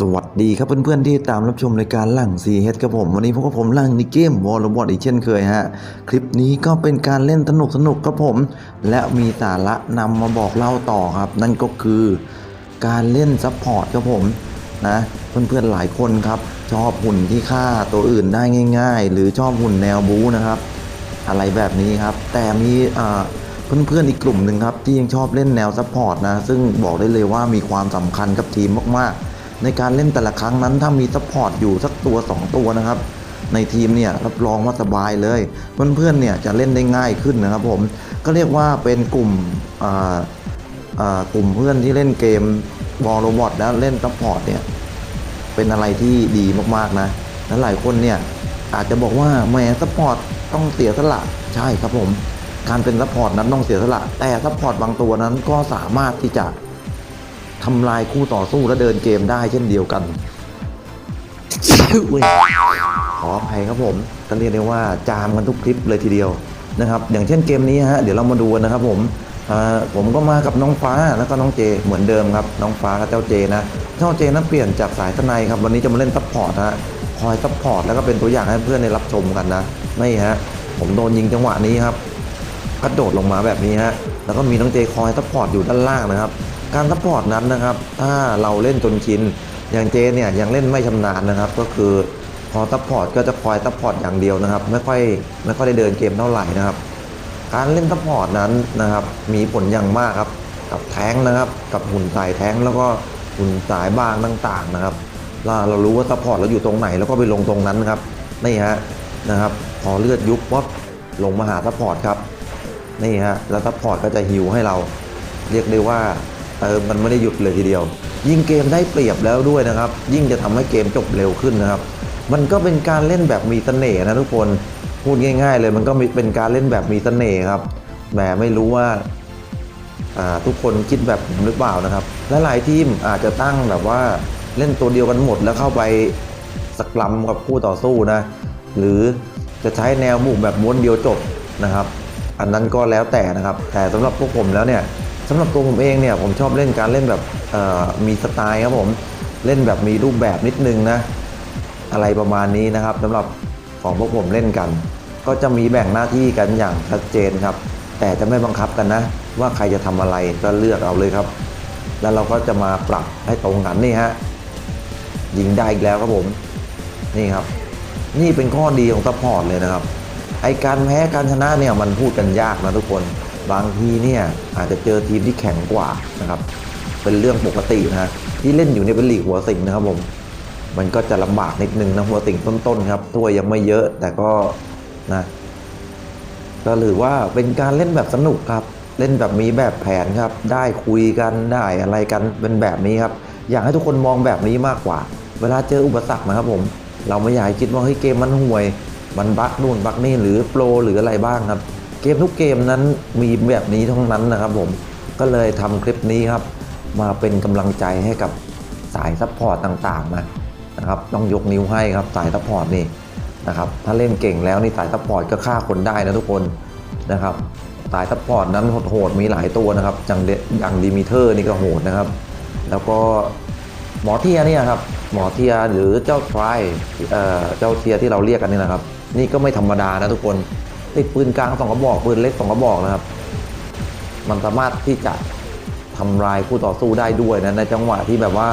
สวัสดีครับเพื่อนๆที่ตามรับชมรายการหลังซีเฮดครับผม วันนี้พวกผมหลังในเกมวอลบอดอีกเช่นเคยฮะ คลิปนี้ก็เป็นการเล่นสนุกสนุกครับผม และมีสาระนำมาบอกเล่าต่อครับ นั่นก็คือการเล่นซัพพอร์ตครับผมนะเพื่อนๆหลายคนครับ ชอบหุ่นที่ฆ่าตัวอื่นได้ง่าย ๆ หรือชอบหุ่นแนวบู๊นะครับ อะไรแบบนี้ครับ แต่มีอ่าเพื่อนๆอีกกลุ่มหนึ่งครับที่ยังชอบเล่นแนวซัพพอร์ตนะซึ่งบอกได้เลยว่ามีความสำคัญกับทีมมากๆ ในการเล่นแต่ละครั้งนั้นถ้ามีซัพพอร์ตอยู่สักตัว 2 ตัวนะครับ ในทีมเนี่ยรับรองว่าสบายเลย เพื่อนๆเนี่ยจะเล่นได้ง่ายขึ้นนะครับผมก็เรียกว่าเป็นกลุ่มกลุ่มเพื่อนที่เล่นเกมบอลโรบอทแล้วเล่นซัพพอร์ตเนี่ยเป็นอะไรที่ดีมากๆนะและหลายคนเนี่ยอาจจะบอกว่าแหมซัพพอร์ตต้องเสียสละใช่ครับผมการเป็นซัพพอร์ตนั้นต้องเสียสละ แต่ซัพพอร์ตบางตัวนั้นก็สามารถที่จะ ทำลายคู่ต่อสู้และเดินเกมได้เช่นเดียวกันอุ๊ยขออภัยครับผมก็เรียกได้ว่าจามกันทุกคลิปเลยทีเดียวนะครับอย่างเช่นเกมนี้ฮะเดี๋ยวเรามาดูกันนะครับผมอ่าผมก็มากับน้องฟ้าแล้วก็น้องเจเหมือนเดิมครับน้องฟ้ากับเจ้าเจนะเจ้าเจนั้นเปลี่ยนจากสายทนายครับวันนี้จะมาเล่นซัพพอร์ตฮะคอยซัพพอร์ตแล้วก็เป็นตัวอย่างให้เพื่อนได้รับชมกันนะนี่ฮะผมโดนยิงจังหวะนี้ครับกระโดดลงมาแบบนี้ฮะแล้วก็มีน้องเจคอยซัพพอร์ตอยู่ด้านล่างนะครับ การซัพพอร์ตนั้นนะครับ ถ้าเราเล่นจนชิน อย่างเจเนี่ยยังเล่นไม่ชำนาญนะครับ ก็คือพอซัพพอร์ตก็จะคอยซัพพอร์ตอย่างเดียวนะครับ ไม่ค่อยไม่ค่อยได้เดินเกมเท่าไหร่นะครับ การเล่นซัพพอร์ตนั้นนะครับ มีผลอย่างมากครับกับแท้งนะครับ กับหุ่นสายแท้งแล้วก็หุ่นสายบางต่างๆนะครับเราเรารู้ว่าซัพพอร์ตเราอยู่ตรงไหนแล้วก็ไปลงตรงนั้นครับนี่ฮะนะครับ พอเลือดยุบปั๊บลงมาหาซัพพอร์ตครับนี่ฮะแล้วซัพพอร์ตก็จะฮิวให้เรา เรียกได้ว่า เออมันไม่ได้หยุดเลยทีเดียว ยิ่งเกมได้เปรียบแล้วด้วยนะครับ ยิ่งจะทำให้เกมจบเร็วขึ้นนะครับ มันก็เป็นการเล่นแบบมีเสน่ห์นะทุกคนพูดง่าย ๆ เลยมันก็เป็นการเล่นแบบมีเสน่ห์ครับแหมไม่รู้ว่าทุกคนคิดแบบผมหรือเปล่านะครับ และหลายทีมอาจจะตั้งแบบว่าเล่นตัวเดียวกันหมดแล้วเข้าไปสกรัมกับคู่ต่อสู้นะ หรือจะใช้แนวบุกแบบม้วนเดียวจบนะครับ อันนั้นก็แล้วแต่นะครับ แต่สำหรับพวกผมแล้วเนี่ย สำหรับตัวผมเองเนี่ยผมชอบเล่นการเล่นแบบมีสไตล์ครับผมเล่นแบบมีรูปแบบนิดนึงนะ อะไรประมาณนี้นะครับสำหรับของพวกผมเล่นกัน ก็จะมีแบ่งหน้าที่กันอย่างชัดเจนครับ แต่จะไม่บังคับกันนะ ว่าใครจะทำอะไรก็เลือกเอาเลยครับ แล้วเราก็จะมาปรับให้ตรงกันนี่ฮะยิงได้อีกแล้วครับผมนี่ครับ นี่เป็นข้อดีของซัพพอร์ตเลยนะครับไอการแพ้การชนะเนี่ยมันพูดกันยากนะทุกคน บางทีเนี่ยอาจจะเจอทีมที่แข็งกว่านะครับเป็นเรื่องปกตินะที่เล่นอยู่ในเป็นลีกหัวสิงนะครับผมมันก็จะลำบากนิดนึงนะหัวสิงต้นๆครับตัวยังไม่เยอะแต่ก็นะก็หรือว่าเป็นการเล่นแบบสนุกครับ เล่นแบบมีแบบแผนครับ ได้คุยกันได้อะไรกันเป็นแบบนี้ครับ อยากให้ทุกคนมองแบบนี้มากกว่า เวลาเจออุปสรรคนะครับผม เราไม่อยากคิดว่าเฮ้ยเกมมันห่วย มันบั๊กนู่นบั๊กนี่หรือโปรหรืออะไรบ้างครับ เกมทุกเกมนั้นมีแบบนี้ทั้งนั้นนะครับผมก็เลยทำคลิปนี้ครับ มาเป็นกำลังใจให้กับสายซัพพอร์ตต่างๆนะนะครับต้องยกนิ้วให้ครับสายซัพพอร์ตนี่นะครับถ้าเล่นเก่งแล้วนี่สายซัพพอร์ตก็ฆ่าคนได้นะทุกคนนะครับสายซัพพอร์ตนั้นโหดๆมีหลายตัวนะครับอย่างอย่างดิมิเตอร์นี่ก็โหดนะครับ แล้วก็หมอเทียเนี่ยครับหมอเทียหรือเจ้าทรายเอ่อเจ้าเทียที่เราเรียกกันนี่นะครับ นี่ก็ไม่ธรรมดานะทุกคน ติดปืนกลางสองกระบอกปืนเล็กสองกระบอกนะครับ มันสามารถที่จะทำลายคู่ต่อสู้ได้ด้วยนะในจังหวะที่แบบว่า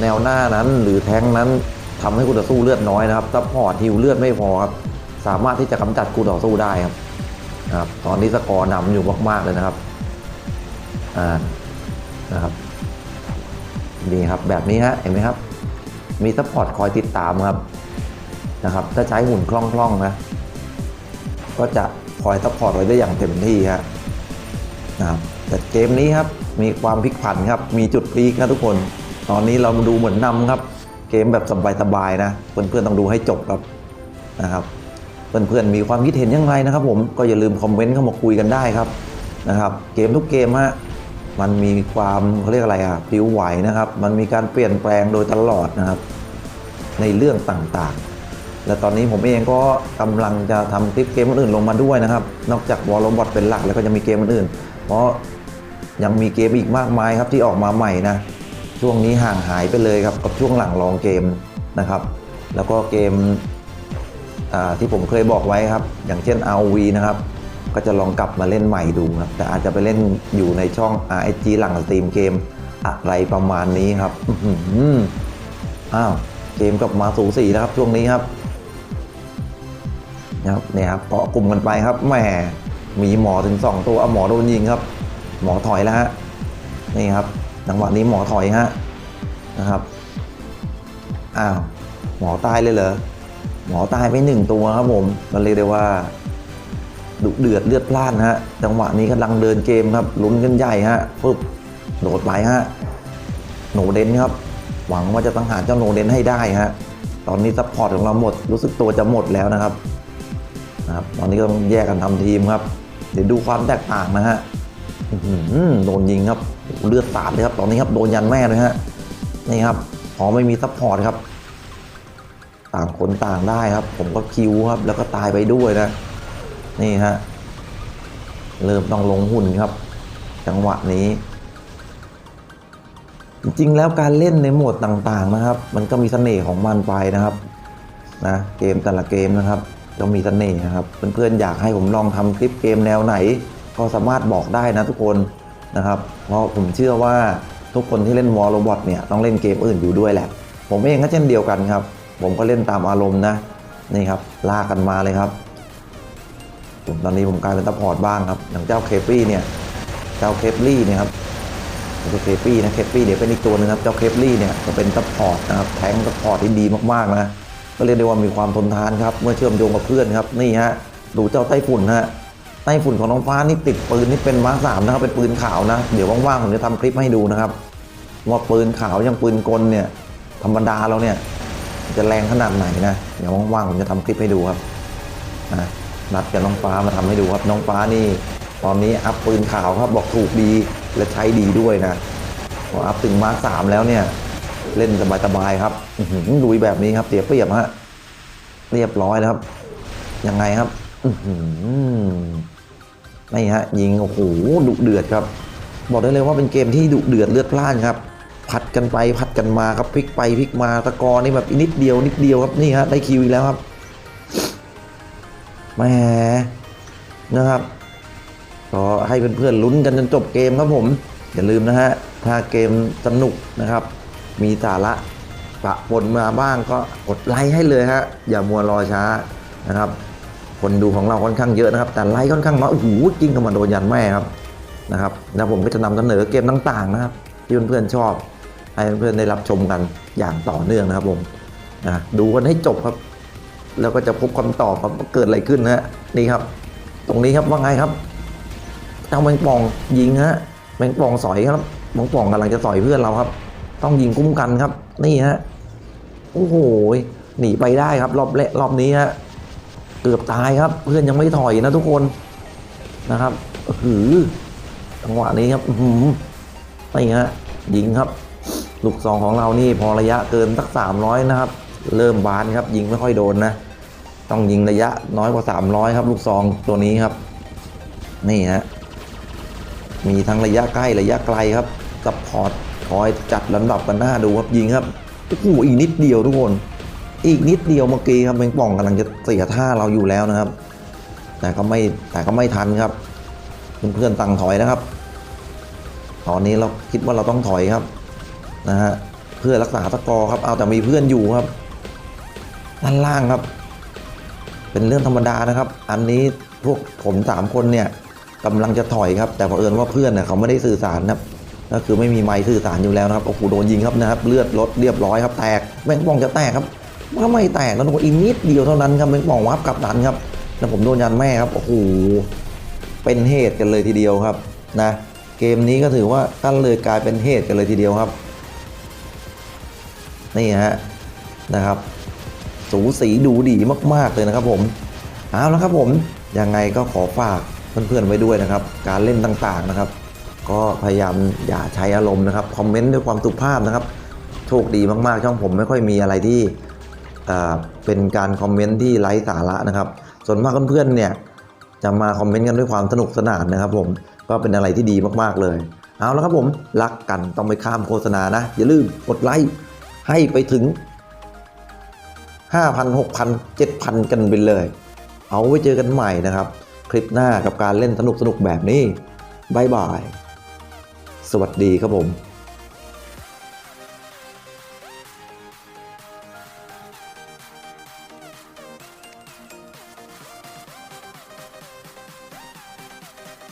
แนวหน้านั้นหรือแท้งนั้นทำให้คู่ต่อสู้เลือดน้อยนะครับซัพพอร์ตฮิวเลือดไม่พอครับสามารถที่จะกำจัดคู่ต่อสู้ได้ครับนะครับ ตอนนี้สกอร์นำอยู่มากๆเลยนะครับอ่านะครับดีครับแบบนี้ฮะเห็นไหมครับ มีซัพพอร์ตคอยติดตามครับนะครับ ถ้าใช้หุ่นคล่องๆนะ ก็จะคอยซัพพอร์ตไว้ได้อย่างเต็มที่ฮะนะครับแต่เกมนี้ครับมีความพลิกผันครับ มีจุดพลิกนะทุกคน ตอนนี้เรามาดูเหมือนนำครับ เกมแบบสบายๆนะ เพื่อนๆต้องดูให้จบครับนะครับเพื่อนๆมีความคิดเห็นยังไงนะครับ ผมก็อย่าลืมคอมเมนต์เข้ามาคุยกันได้ครับนะครับ เกมทุกเกมฮะมันมีความเขาเรียกอะไรอะผิวไหวนะครับ มันมีการเปลี่ยนแปลงโดยตลอดนะครับ ในเรื่องต่างๆ และตอนนี้ผมเองก็กำลังจะทำคลิปเกมอื่นๆลงมาด้วยนะครับ นอกจากวอลล์บอทเป็นหลักแล้วก็จะมีเกมอื่น เพราะยังมีเกมอีกมากมายครับที่ออกมาใหม่นะช่วงนี้ห่างหายไปเลยครับกับช่วงหลังลองเกมนะครับ แล้วก็เกมที่ผมเคยบอกไว้ครับ อย่างเช่น RV นะครับ ก็จะลองกลับมาเล่นใหม่ดูครับแต่อาจจะไปเล่นอยู่ในช่อง RSG หลังสตรีมเกมอะไรประมาณนี้ครับอ้าวเกมกลับมาสูสีนะครับช่วงนี้ครับ นะครับเนี่ยครับเกาะกลุ่มกันไปครับแหมมีหมอถึง 2 ตัวเอาหมอโดนยิงครับ หมอถอยแล้วฮะนี่ครับจังหวะนี้หมอถอยฮะนะครับอ้าวหมอตายเลยเหรอหมอตายไปหนึ่งตัวครับผมมันเรียกได้ว่าดุเดือดเลือดพล่านฮะจังหวะนี้กำลังเดินเกมครับลุ้นกันใหญ่ฮะปึ๊บโดดไปฮะโนเดนครับ หวังว่าจะตั้งหาเจ้าโนเดนให้ได้ฮะตอนนี้ซัพพอร์ตของเราหมดรู้สึกตัวจะหมดแล้วนะครับ นะครับตอนนี้ก็ต้องแยกกันทำทีมครับ เดี๋ยวดูความแตกต่างนะฮะโดนยิงครับเลือดสาดเลยครับตอนนี้ครับโดนยันแม่เลยฮะนี่ครับพอไม่มีซัพพอร์ตครับ ต่างคนต่างได้ครับ ผมก็คิวครับ แล้วก็ตายไปด้วยนะ นี่ฮะเริ่มต้องลงหุ่นครับ จังหวะนี้ จริงๆแล้วการเล่นในโหมดต่างๆนะครับ มันก็มีเสน่ห์ของมันไปนะครับนะเกมแต่ละเกมนะครับ ก็มีเสน่ห์นะครับ เพื่อนๆอยากให้ผมลองทำคลิปเกมแนวไหน ก็สามารถบอกได้นะทุกคนนะครับ เพราะผมเชื่อว่าทุกคนที่เล่นวอลโรบอทเนี่ยต้องเล่นเกมอื่นอยู่ด้วยแหละ ผมเองก็เช่นเดียวกันครับ ผมก็เล่นตามอารมณ์นะนี่ครับลากกันมาเลยครับผมตอนนี้ผมกลายเป็นซัพพอร์ตบ้างครับอย่างเจ้าเคปปี้เนี่ยเจ้าเคปลี่เนี่ยครับไม่ใช่เคปปี้นะเคปปี้เดี๋ยวเป็นอีกตัวหนึงครับเจ้าเคปลี่เนี่ยจะเป็นซัพพอร์ตนะครับแทงซัพพอร์ตที่ดีมากๆนะ ก็เรียกได้ว่ามีความทนทานครับ เมื่อเชื่อมโยงกับเพื่อนครับ นี่ฮะ ดูเจ้าไต้ฝุ่นฮะ ไต้ฝุ่นของน้องฟ้านี่ติดปืนนี่เป็นมาร์คสามนะครับ เป็นปืนขาวนะ เดี๋ยวว่างๆผมจะทำคลิปให้ดูนะครับ ว่าปืนขาวยังปืนกลเนี่ย ธรรมดาเราเนี่ย จะแรงขนาดไหนนะ เดี๋ยวว่างๆผมจะทำคลิปให้ดูครับนะนัดกับน้องฟ้ามาทำให้ดูครับ น้องฟ้านี่ ตอนนี้อัพปืนขาวครับ บอกถูกดีและใช้ดีด้วยนะพออัพถึงมาร์คสามแล้วเนี่ย เล่นสบายๆครับอื้อหือลุยแบบนี้ครับเสียเปรียบฮะเรียบร้อยแล้วครับ ยังไงครับนี่ฮะยิงโอ้โหดุเดือดครับ บอกได้เลยว่าเป็นเกมที่ดุเดือดเลือดพล่านครับผัดกันไปผัดกันมาครับพลิกไปพลิกมาตะกอร์นี่แบบนิดเดียวนิดเดียวครับนี่ฮะได้คิวอีกแล้วครับแหมนะครับก็ให้เพื่อนๆลุ้นกันจนจบเกมครับผม อย่าลืมนะฮะถ้าเกมสนุกนะครับ มีสาระปะปนมาบ้างก็กดไลค์ให้เลยฮะอย่ามัวรอช้านะครับ คนดูของเราค่อนข้างเยอะนะครับ แต่ไลค์ค่อนข้างน้อยโอ้โหจริงกับมาโดนยันแม่ครับนะครับแล้วผมก็จะนำเสนอเกมต่างๆนะครับที่เพื่อนๆชอบ ให้เพื่อนๆได้รับชมกันอย่างต่อเนื่องนะครับผมนะดูกันให้จบครับ แล้วก็จะพบคำตอบครับว่าเกิดอะไรขึ้นนะฮะนี่ครับ ตรงนี้ครับว่าไงครับเจ้าแมงป่องยิงฮะแมงป่องสอยครับแมงป่องกำลังจะสอยเพื่อนเราครับ ต้องยิงคุ้มกันครับ นี่ฮะโอ้โหหนีไปได้ครับ รอบแรกรอบนี้ฮะเกือบตายครับ เพื่อนยังไม่ถอยนะทุกคนนะครับหือจังหวะนี้ครับอื้อหือนี่ฮะยิงครับ ลูกซองของเรานี่พอระยะเกินสักสามร้อยนะครับ เริ่มบานครับ ยิงไม่ค่อยโดนนะ ต้องยิงระยะน้อยกว่า300ครับ ลูกซองตัวนี้ครับ นี่ฮะมีทั้งระยะใกล้ระยะไกลครับซัพพอร์ต คอยจัดลำดับกันหน้าดูครับยิงครับโอ้โหอีกนิดเดียวทุกคน อีกนิดเดียวเมื่อกี้ครับแมงป่องกำลังจะเสียท่าเราอยู่แล้วนะครับ แต่ก็ไม่แต่ก็ไม่ทันครับเพื่อนๆตั้งถอยนะครับ ตอนนี้เราคิดว่าเราต้องถอยครับนะฮะเพื่อรักษาสกอร์ครับเอาแต่มีเพื่อนอยู่ครับด้านล่างครับ เป็นเรื่องธรรมดานะครับ อันนี้พวกผมสามคนเนี่ยกำลังจะถอยครับ แต่เผอิญว่าเพื่อนเนี่ยเขาไม่ได้สื่อสารนะครับ ก็คือไม่มีไมค์สื่อสารอยู่แล้วนะครับโอ้โหโดนยิงครับนะครับ เลือดลดเรียบร้อยครับแตกแมงป่องจะแตกครับว่าไม่แตกแล้วทุกคนอีกนิดเดียวเท่านั้นครับแมงป่องวับกลับดันครับแล้วผมโดนยันแม่ครับโอ้โหเป็นเหตุกันเลยทีเดียวครับนะเกมนี้ก็ถือว่าตั้นเลยกลายเป็นเหตุกันเลยทีเดียวครับ นี่ฮะนะครับ สูสีดูดีมาก ๆ เลยนะครับผมเอาแล้วครับผมยังไงก็ขอฝากเพื่อนๆไว้ด้วยนะครับ การเล่นต่างๆนะครับ ก็พยายามอย่าใช้อารมณ์นะครับคอมเมนต์ด้วยความสุภาพนะครับโชคดีมากๆ ช่องผมไม่ค่อยมีอะไรที่เป็นการคอมเมนต์ที่ไร้สาระนะครับ ส่วนมากเพื่อนๆเนี่ยจะมาคอมเมนต์กันด้วยความสนุกสนานนะครับ ผมก็เป็นอะไรที่ดีมากๆเลยเอาแล้วครับผมรักกันต้องไม่ข้ามโฆษณานะ อย่าลืมกดไลค์ให้ไปถึง 5,000 6,000 7,000 กันไปเลย เอาไว้เจอกันใหม่นะครับ คลิปหน้ากับการเล่นสนุกๆแบบนี้บายบาย สวัสดีครับผม